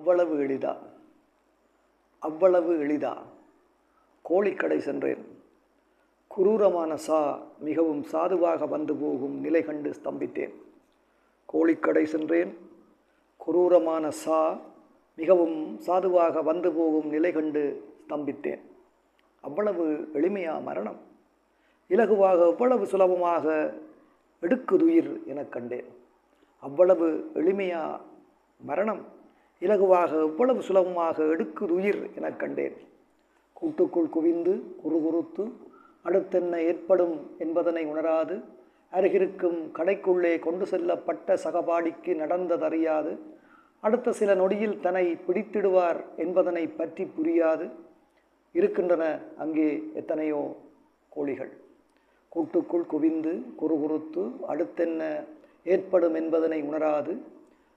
அவ்வளவு எளிதா? அவ்வளவு எளிதா? கோழிக்கடை சென்றேன். குரூரமான சா மிகவும் சாதுவாக வந்து போகும் நிலை கண்டு ஸ்தம்பித்தேன். கோழிக்கடை சென்றேன். குரூரமான சா மிகவும் சாதுவாக வந்து போகும் நிலை கண்டு ஸ்தம்பித்தேன். அவ்வளவு எளிமையா மரணம்? இலகுவாக எவ்வளவு சுலபமாக எடுக்குதுயிர் எனக் கண்டேன். அவ்வளவு எளிமையா மரணம்? இலகுவாக எவ்வளவு சுலபமாக எடுக்குதுயிர் எனக் கண்டேன். கூட்டுக்குள் குவிந்து குறுகுறுத்து அடுத்தென்ன ஏற்படும் என்பதனை உணராது அருகிருக்கும் கடைக்குள்ளே கொண்டு செல்லப்பட்ட சகபாடிக்கு நடந்ததறியாது அடுத்த சில நொடியில் தன்னை பிடித்திடுவார் என்பதனை பற்றி புரியாது. இருக்கின்றன அங்கே எத்தனையோ கோழிகள். கூட்டுக்குள் குவிந்து குறுகுறுத்து அடுத்தென்ன ஏற்படும் என்பதனை உணராது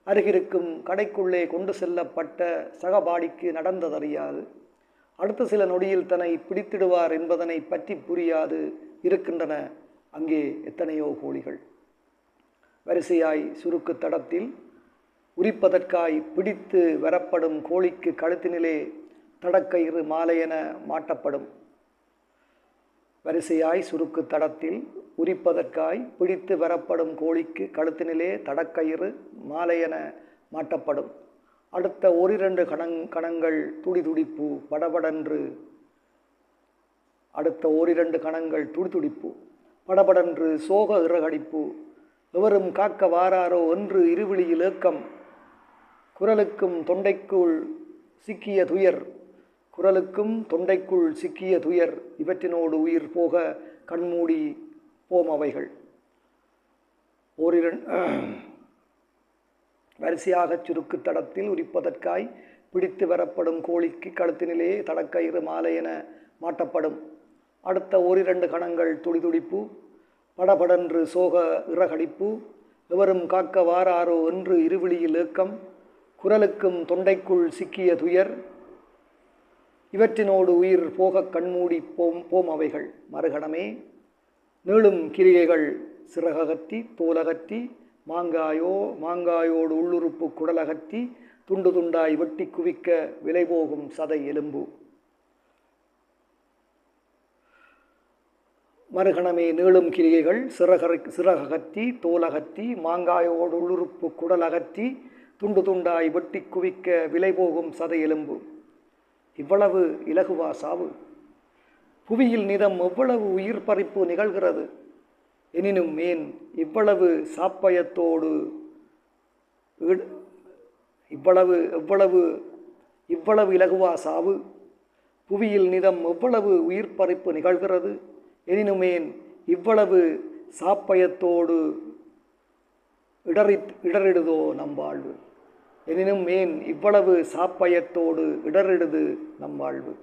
அருகிருக்கும் கடைக்குள்ளே கொண்டு செல்லப்பட்ட சகபாடிக்கு நடந்ததறியாது அடுத்த சில நொடியில் தன்னை பிடித்திடுவார் என்பதனை பற்றி புரியாது இருக்கின்றன அங்கே எத்தனையோ கோழிகள். வரிசையாய் சுருக்கு தடத்தில் உரிப்பதற்காய் பிடித்து வரப்படும் கோழிக்கு கழுத்தினிலே தடக்கயிறு மாலையென மாட்டப்படும். வரிசையாய் சுருக்கு தடத்தில் உரிப்பதற்காய் பிடித்து வரப்படும் கோழிக்கு கழுத்தினிலே தடக்கயிறு மாலையென மாட்டப்படும். அடுத்த ஓரிரண்டு கணங் கணங்கள் துடிதுடிப்பு படபடன்று அடுத்த ஓரிரண்டு கணங்கள் துடிதுடிப்பு படபடன்று சோக இறகடிப்பு. எவரும் காக்க வாராரோ என்று இருவிழியில் ஏக்கம் குரலுக்கும் தொண்டைக்குள் சிக்கிய துயர் குரலுக்கும் தொண்டைக்குள் சிக்கிய துயர் இவற்றினோடு உயிர் போக கண்மூடி போம் அவைகள். ஓரிரண் வரிசையாகச் சுருக்கு தடத்தில் உரிப்பதற்காய் பிடித்து வரப்படும் கோழிக்கு கழுத்தினிலே தடக்கயிறு என மாட்டப்படும். அடுத்த ஓரிரண்டு கணங்கள் துடிதுடிப்பு படபடன்று சோக இறகடிப்பு எவரும் காக்க வாராரோ என்று இருவிழியில் ஏக்கம் குரலுக்கும் தொண்டைக்குள் சிக்கிய துயர் இவற்றினோடு உயிர் போக கண்மூடி போம் போம் அவைகள். மறுகணமே நீளும் கிரிகைகள் சிறககற்றி தோலகற்றி மாங்காயோ மாங்காயோடு உள்ளுறுப்பு குடலகற்றி துண்டு துண்டாய் வெட்டி குவிக்க விலை போகும் சதை எலும்பு. மறுகணமே நீளும் கிரிகைகள் சிறகரை சிறககற்றி தோலகற்றி மாங்காயோடு உள்ளுறுப்பு குடலகற்றி துண்டு துண்டாய் வெட்டி குவிக்க விலை போகும் சதை எலும்பு. இவ்வளவு இலகுவா சாவு? புவியில் நிதம் எவ்வளவு உயிர் பறிப்பு நிகழ்கிறது? எனினும் ஏன் இவ்வளவு சாப்பயத்தோடு இவ்வளவு எவ்வளவு இவ்வளவு இலகுவா சாவு? புவியில் நிதம் எவ்வளவு உயிர் பறிப்பு நிகழ்கிறது? எனினுமேன் இவ்வளவு சாப்பயத்தோடு இடறி இடறிடுதோ நம் வாழ்வு? எனினும் ஏன் இவ்வளவு சாப்பயத்தோடு இடறிடுது நம் வாழ்வு?